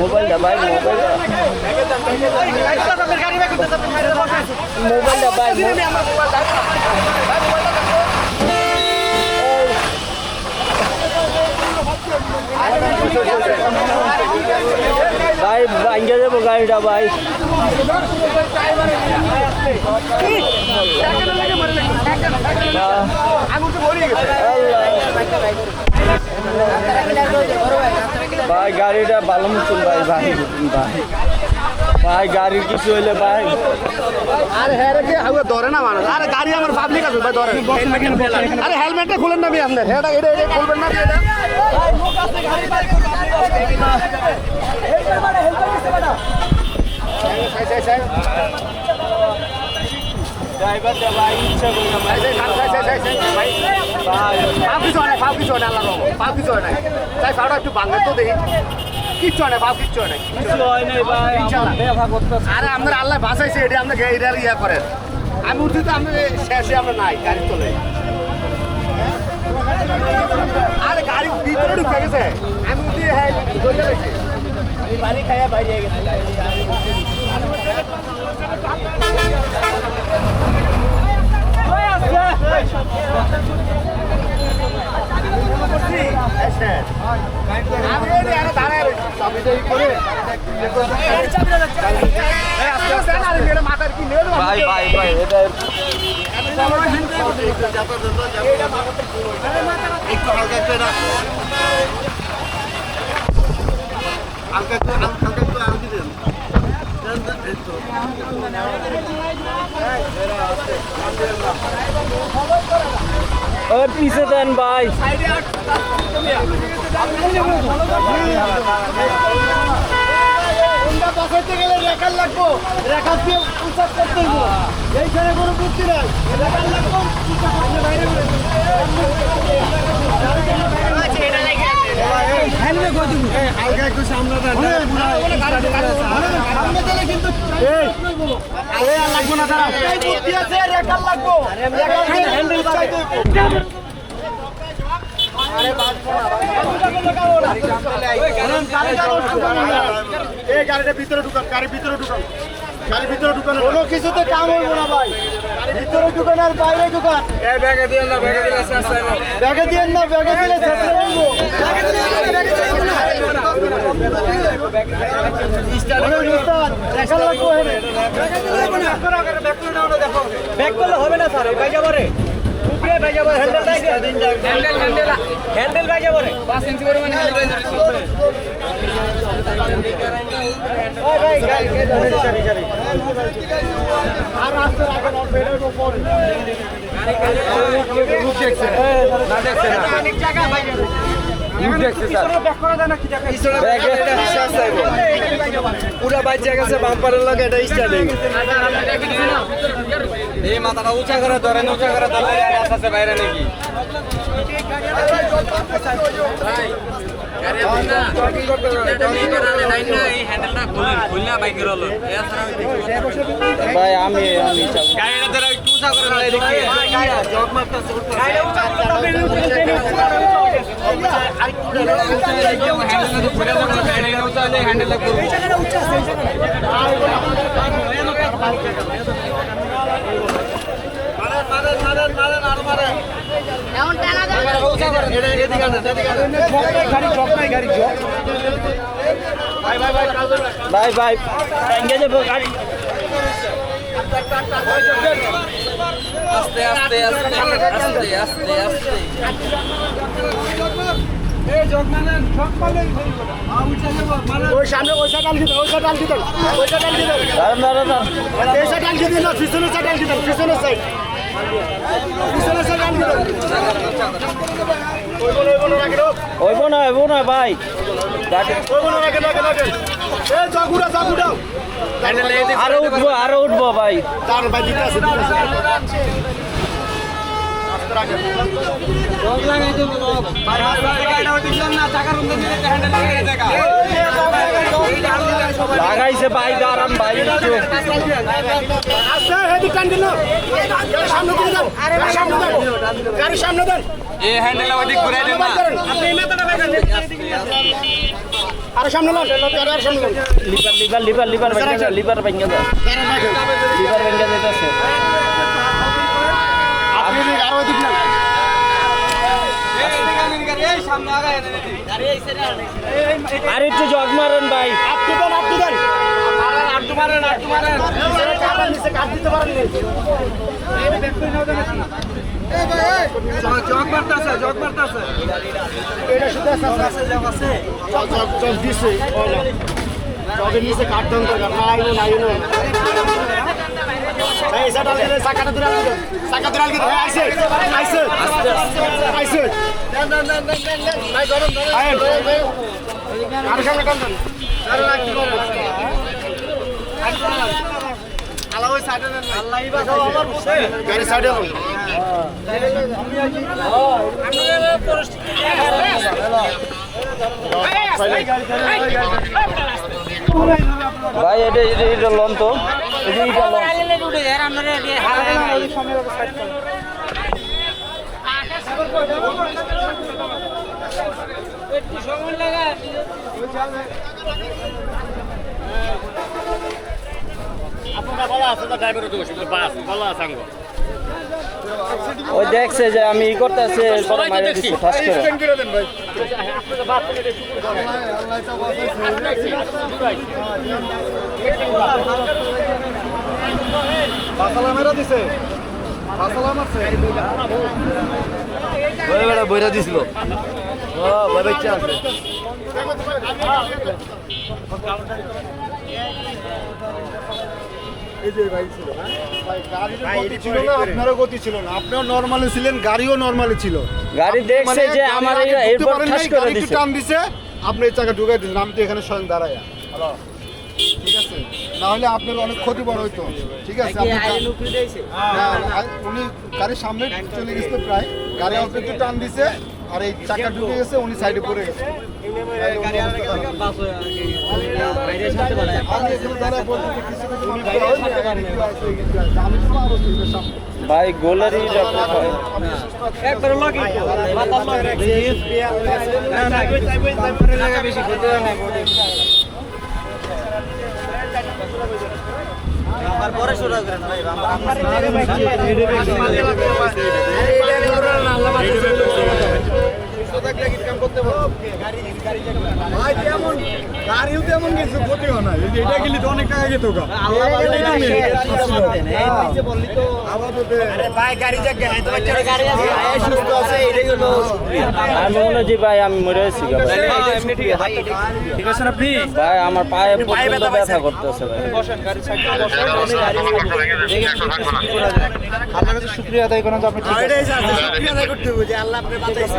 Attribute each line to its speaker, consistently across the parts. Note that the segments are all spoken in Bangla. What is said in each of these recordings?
Speaker 1: মোবাইলটা ভাই মোবাইলটা। মোবাইলটা ভাই ভাই ভাঙ্গে দেবো গাড়িটা ভাই। ভাই গাড়িটা ভালো মতন ভাই ভাই ভাই ভাই গাড়ির কিছু হইলে ভাই
Speaker 2: আরে হ্যাঁ রে হাউয়া ধরে না মানুষ আরে গাড়ি আমার পাবলিক আছে ভাই ধরে আরে হেলমেটটা খুলেন না ভাই আপনার এটা এটা এটা খুলবেন না এটা
Speaker 1: ড্রাইভারটা ভাই ইচ্ছা করি না ভাই।
Speaker 2: পাও কিছু হয় না পাও কিছু হয় না আল্লাহ রহমত। পাও কিছু হয় না তাই পাওটা একটু ভাঙে তো দেখি কিচ্ছু হয় না পাও কিচ্ছু হয় না
Speaker 1: কিছু হয় নাই ভাই আমার ব্যথা করতেছে।
Speaker 2: আরে আপনার আল্লাহ বাঁচাইছে এটা আপনাকে এটার ইয়া করেন। আমি উঠছি তো আপনি শেষে আমরা নাই গাড়ি তোলে। আরে গাড়ি ভিতরে ঢুকে গেছে। আমি উঠি হ্যাঁ পানি খাইয়া বাইরে গেছে আমি এই যে আরে দাঁড়ায় রয়েছি চাবিটা ই করে এই আস্তে আস্তে আরে মেরে মাথার কি নেড়ু
Speaker 1: ভাই ভাই ভাই
Speaker 2: একটু হালকা আরও দিবেন
Speaker 1: ওর পিছে দেন ভাই
Speaker 2: বাঁচাইতে গেলে রেখার লাগবো রেখার দিয়ে এইখানে কোনো বুদ্ধি নাই রেখার লাগবো গাড়িটা ভিতরে ঢুকান, গাড়ির ভিতরে ঢুকান। গাড়ির ভিতরে ঢুকান কোনো কিছুতে কাম হইব না ভাই। ভিতরে ঢুকান আর বাইরে ঢুকান ব্যাগে দিয়ে না ব্যাগে দিলে ব্যাগে দিয়ে না ব্যাগে দিলে ব্যাগে
Speaker 1: করলে হবে না স্যার ভাই যাব হ্যান্ডেল ভাই যাব রে 5 ইঞ্চি পরিমাণ
Speaker 2: আর
Speaker 1: দেখছে না পুরা বাচ্চা গেছে বাম্পারের লগে এটা স্টার্টিং এই মাথাটা উঁচা করে ধরেন উঁচা করে ধরে আছে বাইরে নাকি। ভাই আমি আমি গাড়িটা হ্যান্ডেল
Speaker 3: এমন টানা দেবে
Speaker 2: গাড়ি
Speaker 1: আস্তে আস্তে আস্তে আস্তে আস্তে আস্তে।
Speaker 2: ওই সামনে ওই সাইড আলগি ওই সাইড আলগি দেন ওই সাইড আলগি দেন এই সাইড আলগি দিন না পিছনের সাইড আলগি দেন পিছনের সাইড পিছনের সাইড আলগি দেন ওই বলে ওই বলে রাখেন
Speaker 1: হইব না হইব না ভাই। আরও উঠবো আরও উঠবো ভাই
Speaker 2: তার ভাই দিতে আছে দিতে আছে
Speaker 4: রাখেন
Speaker 1: লাগাইছে ভাই দাঁড়ান ভাই একটু।
Speaker 4: আচ্ছা সামনে দিন।
Speaker 1: এ হ্যান্ডেল ওদিক ঘুরাই দেন না।
Speaker 4: আপনি মাথাটা রাখেন আরে সামনে লন আর সামনে লন।
Speaker 1: লিভার লিভার লিভার লিভার ভেঙে লিভার ভেঙে দে
Speaker 4: গাড়ি রাখেন
Speaker 1: লিভার ভেঙে দিতেছে।
Speaker 4: আপনি এদিকে আরও দিক না
Speaker 1: আর একটু জগ মারেন ভাই জগ মারতাছে জগ
Speaker 4: আছে আছে না আইনো গাড়ি সাইডে
Speaker 1: ভাই এটা এটা লন তো। ওই দেখছে যে আমি ই করতেছে করে। বইরা দিছিল।
Speaker 4: না আপনারও গতি ছিল না। আপনিও নর্মালি ছিলেন গাড়িও নর্মালি ছিল।
Speaker 1: গাড়ি দেখছে যে আমার এই এরপর ঠাস করে দিছে।
Speaker 4: টান দিছে। আপনি এই চাকা ঢুকাই দিলেন আমি তো এখানে স্বয়ং দাঁড়াইয়া। ঠিক না হলে আপনার অনেক ক্ষতি বড় হইতো ঠিক আছে উনি গাড়ির সামনে চলে গেছে প্রায় গাড়ি অল্প একটু টান দিছে আর এই চাকা ঢুকে গেছে উনি সাইডে পড়ে গেছে আমি এখানে দাঁড়ায় বলছি যে কিছু কিছু মানুষ বলে, "ওই যে গাড়ি একটু আছে, একটু আছে।" আমি তো আরও দুইটার সামনে
Speaker 1: ভাই হয়
Speaker 4: তেমন গাড়িও তেমন কিছু ক্ষতি হয় না এটা গেলি তো অনেক টাকা সুস্থ আছে এটাই হলো
Speaker 1: আমি মনে হয় ভাই আমি মরে আছি।
Speaker 3: ঠিক আছে আপনি?
Speaker 1: ভাই আমার পায়ে পর্যন্ত ব্যথা করতেছে ভাই।
Speaker 3: আপনার কাছে শুক্রিয়া আদায় করেন যে আপনি ঠিক আছেন।
Speaker 4: শুক্রিয়া আদায় করতে হবে যে আল্লাহ আপনি বাঁচাইছে।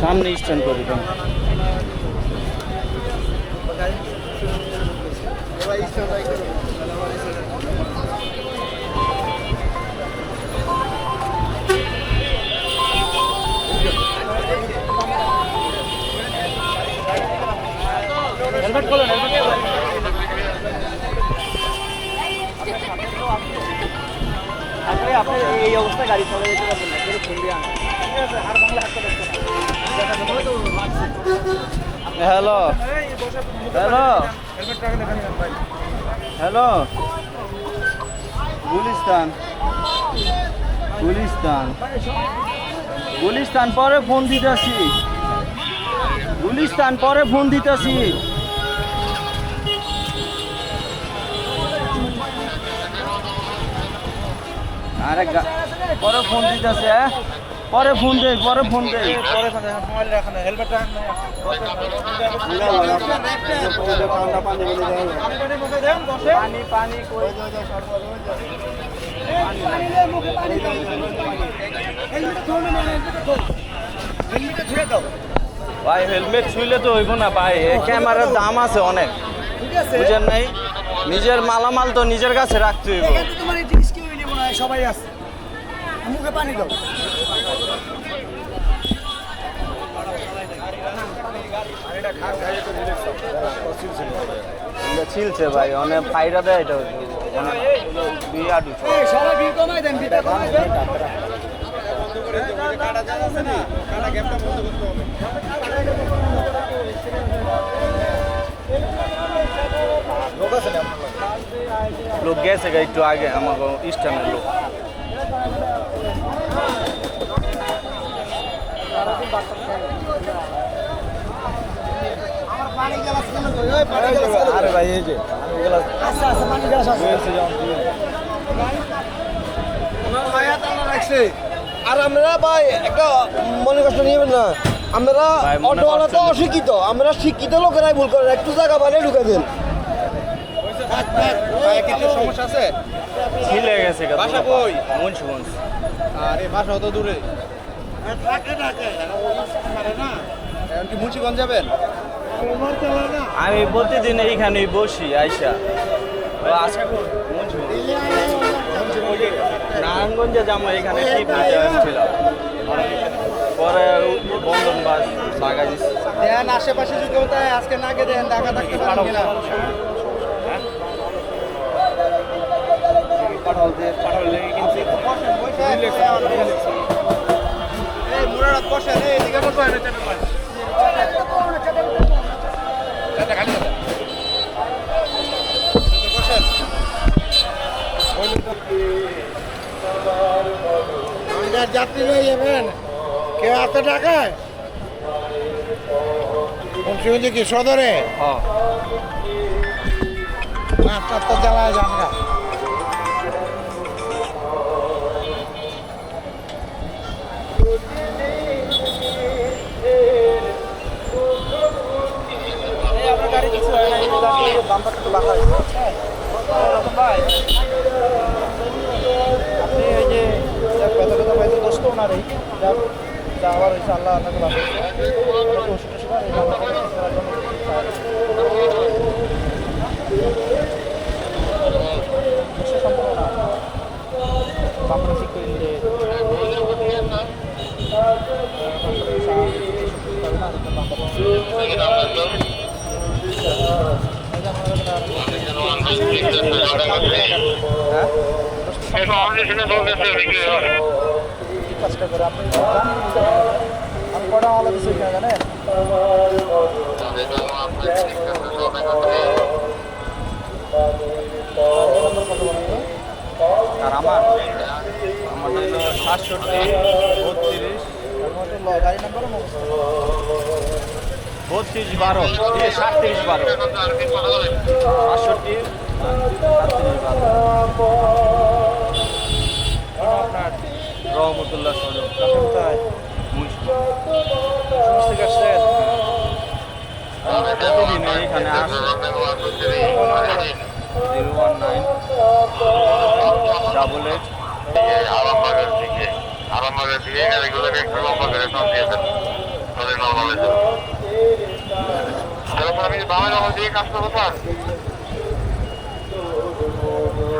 Speaker 1: সামনে স্ট্যান্ড করে দেন
Speaker 3: আপনি
Speaker 1: hello. Hello. Hello. Gulistan. Gulistan. Gulistan পরে ফোন দিতেছি। গুলিস্তান পরে ফোন দিতেছি। আরে পরে ফোন দিতেছে হ্যাঁ? পরে ফোন দে পরে ফোন দে।
Speaker 3: পরে ফোন দেন মোবাইল রাখেন হেলমেট রাখেন পানি পানি কই?
Speaker 1: ভাই হেলমেট ছুইলে তো হইব না ভাই। ক্যামেরার দাম আছে অনেক। বুঝেন নাই? নিজের মালামাল তো নিজের কাছে রাখতে হইব।
Speaker 5: না সবাই আছে মুখে পানি দাও
Speaker 1: ছিলছে ভাই অনেক ফাইরা দেয় এটা
Speaker 5: সবাই কমাই দেন কমাই দেন
Speaker 1: লোক গেছে গা একটু আগে আমাকে স্ট্যান্ডের লোক
Speaker 5: গেলাস কেন কই ওই পানি গেলাস কেন
Speaker 1: আরে ভাই এই যে
Speaker 5: আচ্ছা আচ্ছা পানি গেলাস আছে
Speaker 2: আর আমরা ভাই একটা মনে কষ্ট নিয়েবেন না। আমরা অটোওয়ালা তো অশিক্ষিত। আমরা শিক্ষিত লোকেরাই ভুল করেন একটু জায়গা বানিয়ে ঢুকে দেন।
Speaker 3: সমস্যা আছে?
Speaker 1: ছিলে গেছে গা
Speaker 3: বাসা কই?
Speaker 1: মুন্সিগঞ্জ
Speaker 3: আরে বাসা অত দূরে। এখন কি মুন্সিগঞ্জ যাবেন?
Speaker 1: আমি প্রতিদিন এইখানেই বসি আইসা। আজকে নারায়ণগঞ্জে যাব এখানে টিপ নিতে আসছিলাম। পরে বন্ধন বাস দিচ্ছি
Speaker 3: দেন আশেপাশে যদি আজকে না গিয়ে দেন ঢাকা থাকতে বসেন
Speaker 5: আমাদের যাত্রী হয়ে যাবেন। কেউ এত টাকায় মুন্সিগঞ্জ কি সদরে?
Speaker 1: হ্যাঁ।
Speaker 5: রাস্তা তো চালায় যান
Speaker 3: বাঁকা হয়েছে ভাই আপনি এই যে ব্যথা ব্যথা পাইতে দোস্ত ওনার এই যাক যাওয়ার হয়েছে আল্লাহ আপনাকে ভালো ওষুধ টষুধ আর এই বাম্পারটা ঠিক করার জন্য সমস্যা সম্পূর্ণ না বাম্পারটা ঠিক করে নিলে কাজটা করে আপনি? আমি কটা আলাদা কিছু এখানে জানেন
Speaker 1: আর আমার আমার হলো সাতষট্টি, বত্রিশ বারো সাতত্রিশ, বারো সাতষট্টি
Speaker 3: আপনার
Speaker 1: রহমতুল্লাহ সরব
Speaker 3: কোথায়
Speaker 1: এখানে জিরো ওয়ান নাইন ডাবল
Speaker 6: আরামবাগের দিকে আরামবাগের দিকে গাড়িগুলোকে একটু লম্বা দিয়েছেন তাহলে নর্মাল হয়ে তারপর আমি নর্মাল দিয়ে কাজ করব স্যার বড় নেটের এখানে আছে আচ্ছা ঠিক আছে স্বামীনগর তো স্বামীনগর আছে স্যার তো দেখা হয়ে গেছে স্যার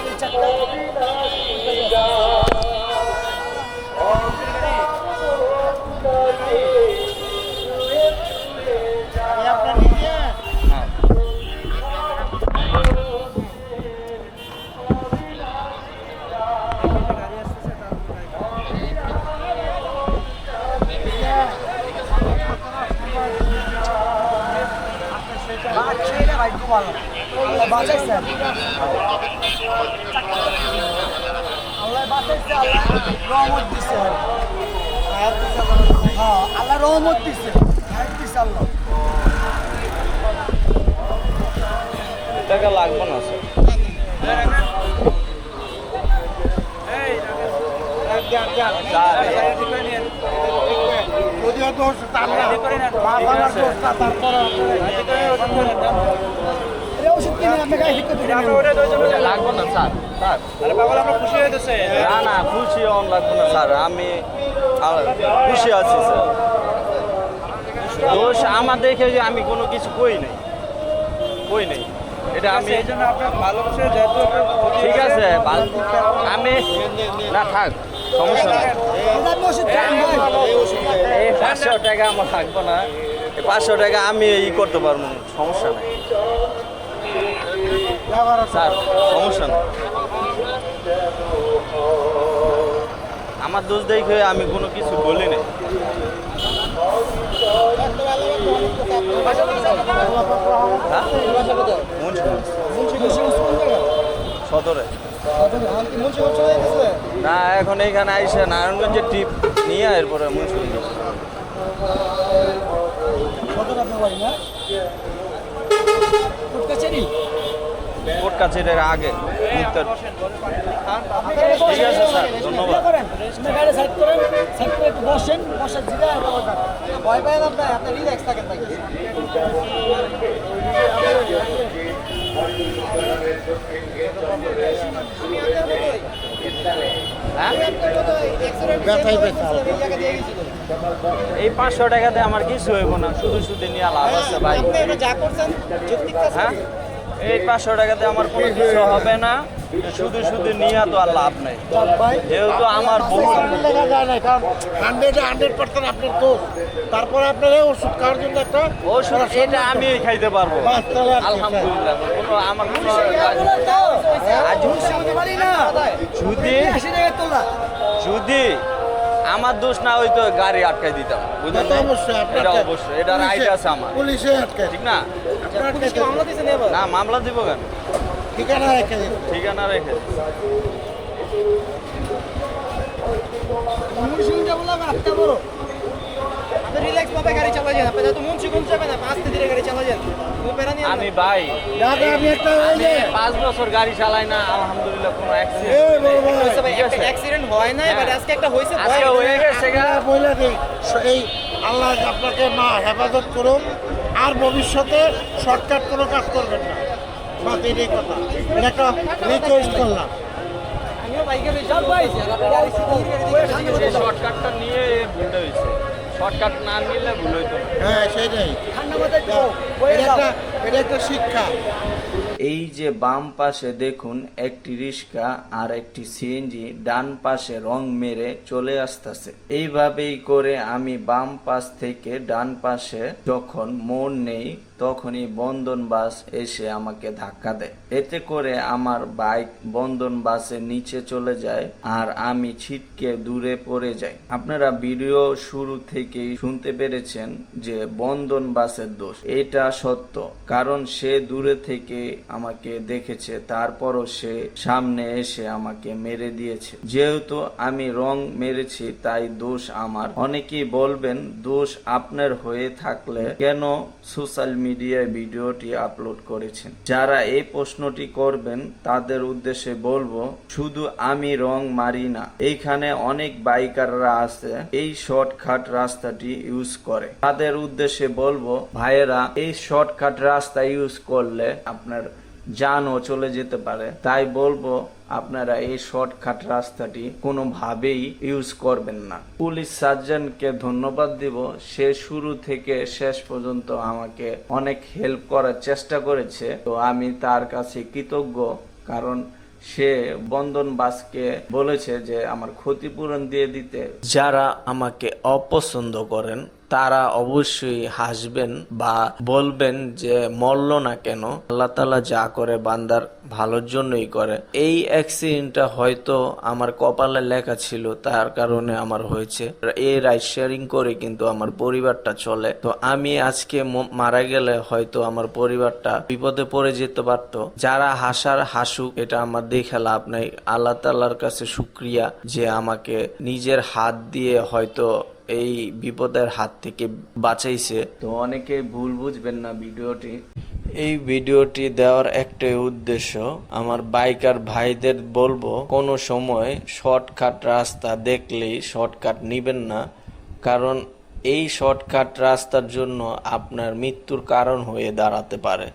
Speaker 5: এই
Speaker 2: রহমত দিছে। হ্যাঁ আল্লাহ রহমত দিছে। হায়াত দিছে আল্লাহ
Speaker 3: টাকা লাগবে না স্যার
Speaker 2: যদিও দোষ তার বাবার দোষ তারপরে ওষুধ কিনে আপনি গায়ে ঠিক করতে
Speaker 3: না স্যার না না খুশি হন লাগবে না স্যার আমি খুশি আছি স্যার দোষ আমার দেখে যে আমি কোনো কিছু কই নাই কই নাই এটা আমি ঠিক আছে আমি না থাক সমস্যা এই পাঁচশো টাকা আমার থাকব না। পাঁচশো টাকা আমি ই করতে পারব সমস্যা নাই। স্যার, সমস্যা নেই। আমার দোষ দেখে আমি কোনো কিছু বলি নাই। হ্যাঁ? সদরে। না, এখন এইখানে আইসে নারায়ণগঞ্জের ট্রিপ নিয়ে এরপরে মুন্সিগঞ্জ। কাছারির আগে মুক্তার। ঠিক আছে স্যার ধন্যবাদ।
Speaker 2: গাড়ি সাইড করেন সাইড করে একটু বসেন বসার জিগা ভয় পায় আপনার আপনি রিল্যাক্স থাকেন ভাই।
Speaker 3: হ্যাঁ
Speaker 2: ব্যথাই ব্যথা
Speaker 3: এই পাঁচশো টাকাতে আমার কিছু হইব না শুধু শুধু নিয়ে লাভ আছে ভাই।
Speaker 2: যা করছেন
Speaker 3: হ্যাঁ? এই পাঁচশো টাকাতে আমার কোনো কিছু হবে না। শুধু শুধু নিয়ে তো আর লাভ নাই। যেহেতু আমার বহু
Speaker 2: লেখা যায় না কারণ হান্ড্রেডে হান্ড্রেড পার্সেন্ট আপনার দোষ তারপরে আপনার এই ওষুধ খাওয়ার জন্য একটা
Speaker 3: ওষুধ সেটা আমি খাইতে পারব? আলহামদুলিল্লাহ কোনো আমার কোনো যদি যদি আমার দোষ না হইতো গাড়ি আটকাই দিতাম। বুঝলেন
Speaker 2: তো অবশ্যই
Speaker 3: এটা অবশ্যই এটা রাইট আছে আমার।
Speaker 2: পুলিশে আটকে
Speaker 3: ঠিক না? না মামলা দিব কেন?
Speaker 2: ঠিকানা রেখে
Speaker 3: ঠিকানা রেখে আমি ভাই পাঁচ বছর গাড়ি চালাই না আলহামদুলিল্লাহ কোনো অ্যাক্সিডেন্ট
Speaker 7: একটা অ্যাক্সিডেন্ট হয় নাই আজকে একটা হয়েছে
Speaker 3: আজকে হয়ে গেছে
Speaker 2: এই আল্লাহ আপনাকে মা হেফাজত করুন আর ভবিষ্যতে শর্টকাট কোনো কাজ করবেন না। কথা। এটা একটা রিকোয়েস্ট করলাম।
Speaker 7: আমিও বাইকে
Speaker 3: সেই শর্টকাটটা নিয়ে ভুলটা হয়েছে। শর্টকাট না নিলে ভুল হইতো
Speaker 2: হ্যাঁ সেটাই। এটা একটা এটা একটা শিক্ষা।
Speaker 1: এই যে বাম পাশে দেখুন, একটি রিক্সা আর একটি সিএনজি ডান পাশে রং মেরে চলে আসতেছে। এইভাবেই করে আমি বাম পাশ থেকে ডান পাশে যখন মন নেই তখনই বন্ধন বাস এসে আমাকে ধাক্কা দেয়। এতে করে আমার বাইক বন্ধন বাসের নিচে চলে যায় আর আমি ছিটকে দূরে পড়ে যাই। আপনারা ভিডিও শুরু থেকেই শুনতে পেরেছেন যে বন্ধন বাসের দোষ। এটা সত্য, কারণ সে দূরে থেকে আমাকে দেখেছে, তারপরও সে সামনে এসে আমাকে মেরে দিয়েছে। যেহেতু আমি রং মেরেছি, তাই দোষ আমার। অনেকেই বলবেন, দোষ আপনার হয়ে থাকলে কেন সোশ্যাল মিডিয়ায় ভিডিওটি আপলোড করেছেন। যারা এই প্রশ্নটি করবেন, তাদের উদ্দেশ্যে বলব, শুধু আমি রং মারি না, এইখানে অনেক বাইকাররা আছে, এই শর্টকাট রাস্তাটি ইউজ করে। তাদের উদ্দেশ্যে বলব, ভাইয়েরা, এই শর্টকাট রাস্তা ইউজ করলে আপনার জানও চলে যেতে পারে। তাই বলব, আপনারা এই শর্টকাট রাস্তাটি কোনোভাবেই ইউজ করবেন না। পুলিশ সার্জনকে ধন্যবাদ দিব। সে শুরু থেকে শেষ পর্যন্ত আমাকে অনেক হেল্প করার চেষ্টা করেছে। তো আমি তার কাছে কৃতজ্ঞ, কারণ সে বন্ধন বাসকে বলেছে যে, আমার ক্ষতিপূরণ দিয়ে দিতে। যারা আমাকে অপছন্দ করেন তারা অবশ্যই হাসবেন বা বলবেন যে মরল না কেন, আল্লাহ তালা যা করে বান্দার ভালোর জন্যই করে। এই অ্যাক্সিডেন্টটা হয়তো আমার কপালে লেখা ছিল, তার কারণে আমার হয়েছে। এই রাইড শেয়ারিং করে কিন্তু আমার পরিবারটা চলে। তো আমি আজকে মারা গেলে হয়তো আমার পরিবারটা বিপদে পড়ে যেতে পারতো। যারা হাসার হাসুক, এটা আমার দেখে লাভ নাই। আল্লাহ তাল্লাহর কাছে শুক্রিয়া যে আমাকে নিজের হাত দিয়ে হয়তো এই বিপদের হাত থেকে বাঁচাইছে। তো অনেকে ভুল বুঝবেন না ভিডিওটি। এই ভিডিওটি দেওয়ার একটাই উদ্দেশ্য আমার বাইকার ভাইদের বলব কোনো সময় শর্টকাট রাস্তা দেখলেই শর্টকাট নিবেন না কারণ এই শর্টকাট রাস্তার জন্য আপনার মৃত্যুর কারণ হয়ে দাঁড়াতে পারে।